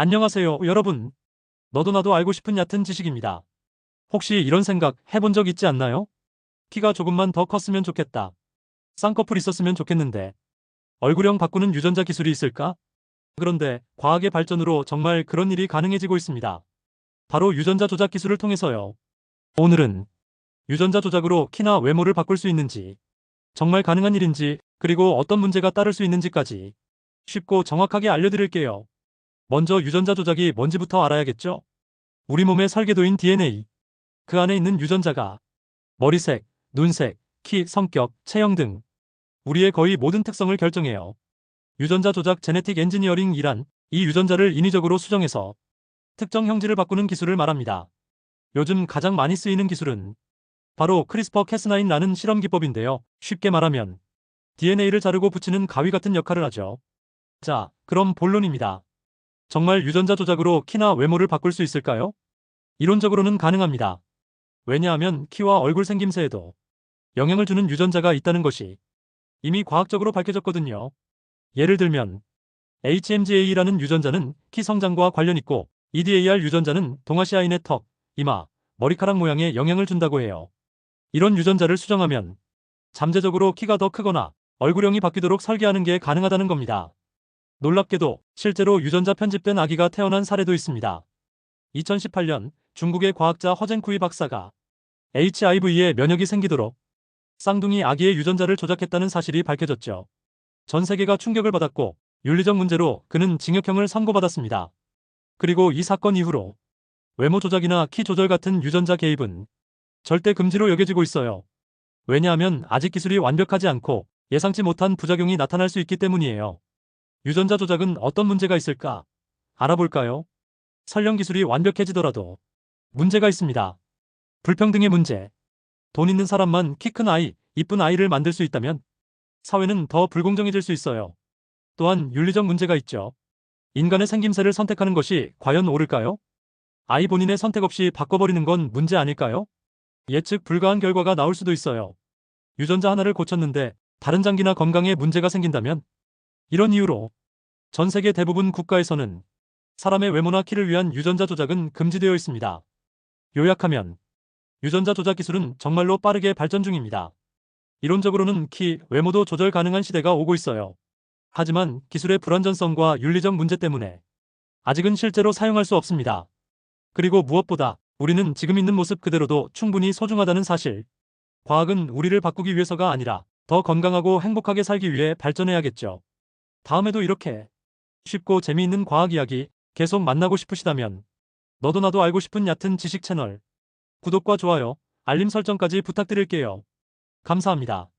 안녕하세요, 여러분. 너도 나도 알고 싶은 얕은 지식입니다. 혹시 이런 생각 해본 적 있지 않나요? 키가 조금만 더 컸으면 좋겠다. 쌍꺼풀 있었으면 좋겠는데. 얼굴형 바꾸는 유전자 기술이 있을까? 그런데 과학의 발전으로 정말 그런 일이 가능해지고 있습니다. 바로 유전자 조작 기술을 통해서요. 오늘은 유전자 조작으로 키나 외모를 바꿀 수 있는지, 정말 가능한 일인지, 그리고 어떤 문제가 따를 수 있는지까지 쉽고 정확하게 알려드릴게요. 먼저 유전자 조작이 뭔지부터 알아야겠죠? 우리 몸의 설계도인 DNA. 그 안에 있는 유전자가 머리색, 눈색, 키, 성격, 체형 등 우리의 거의 모든 특성을 결정해요. 유전자 조작 제네틱 엔지니어링이란 이 유전자를 인위적으로 수정해서 특정 형질을 바꾸는 기술을 말합니다. 요즘 가장 많이 쓰이는 기술은 바로 크리스퍼 캐스9라는 실험 기법인데요. 쉽게 말하면 DNA를 자르고 붙이는 가위 같은 역할을 하죠. 자, 그럼 본론입니다. 정말 유전자 조작으로 키나 외모를 바꿀 수 있을까요? 이론적으로는 가능합니다. 왜냐하면 키와 얼굴 생김새에도 영향을 주는 유전자가 있다는 것이 이미 과학적으로 밝혀졌거든요. 예를 들면 HMGA라는 유전자는 키 성장과 관련 있고 EDAR 유전자는 동아시아인의 턱, 이마, 머리카락 모양에 영향을 준다고 해요. 이런 유전자를 수정하면 잠재적으로 키가 더 크거나 얼굴형이 바뀌도록 설계하는 게 가능하다는 겁니다. 놀랍게도 실제로 유전자 편집된 아기가 태어난 사례도 있습니다. 2018년 중국의 과학자 허젠쿠이 박사가 HIV에 면역이 생기도록 쌍둥이 아기의 유전자를 조작했다는 사실이 밝혀졌죠. 전 세계가 충격을 받았고 윤리적 문제로 그는 징역형을 선고받았습니다. 그리고 이 사건 이후로 외모 조작이나 키 조절 같은 유전자 개입은 절대 금지로 여겨지고 있어요. 왜냐하면 아직 기술이 완벽하지 않고 예상치 못한 부작용이 나타날 수 있기 때문이에요. 유전자 조작은 어떤 문제가 있을까? 알아볼까요? 설령 기술이 완벽해지더라도 문제가 있습니다. 불평등의 문제. 돈 있는 사람만 키 큰 아이, 이쁜 아이를 만들 수 있다면 사회는 더 불공정해질 수 있어요. 또한 윤리적 문제가 있죠. 인간의 생김새를 선택하는 것이 과연 옳을까요? 아이 본인의 선택 없이 바꿔버리는 건 문제 아닐까요? 예측 불가한 결과가 나올 수도 있어요. 유전자 하나를 고쳤는데 다른 장기나 건강에 문제가 생긴다면 이런 이유로 전 세계 대부분 국가에서는 사람의 외모나 키를 위한 유전자 조작은 금지되어 있습니다. 요약하면 유전자 조작 기술은 정말로 빠르게 발전 중입니다. 이론적으로는 키, 외모도 조절 가능한 시대가 오고 있어요. 하지만 기술의 불완전성과 윤리적 문제 때문에 아직은 실제로 사용할 수 없습니다. 그리고 무엇보다 우리는 지금 있는 모습 그대로도 충분히 소중하다는 사실. 과학은 우리를 바꾸기 위해서가 아니라 더 건강하고 행복하게 살기 위해 발전해야겠죠. 다음에도 이렇게 쉽고 재미있는 과학 이야기 계속 만나고 싶으시다면 너도 나도 알고 싶은 얕은 지식 채널 구독과 좋아요, 알림 설정까지 부탁드릴게요. 감사합니다.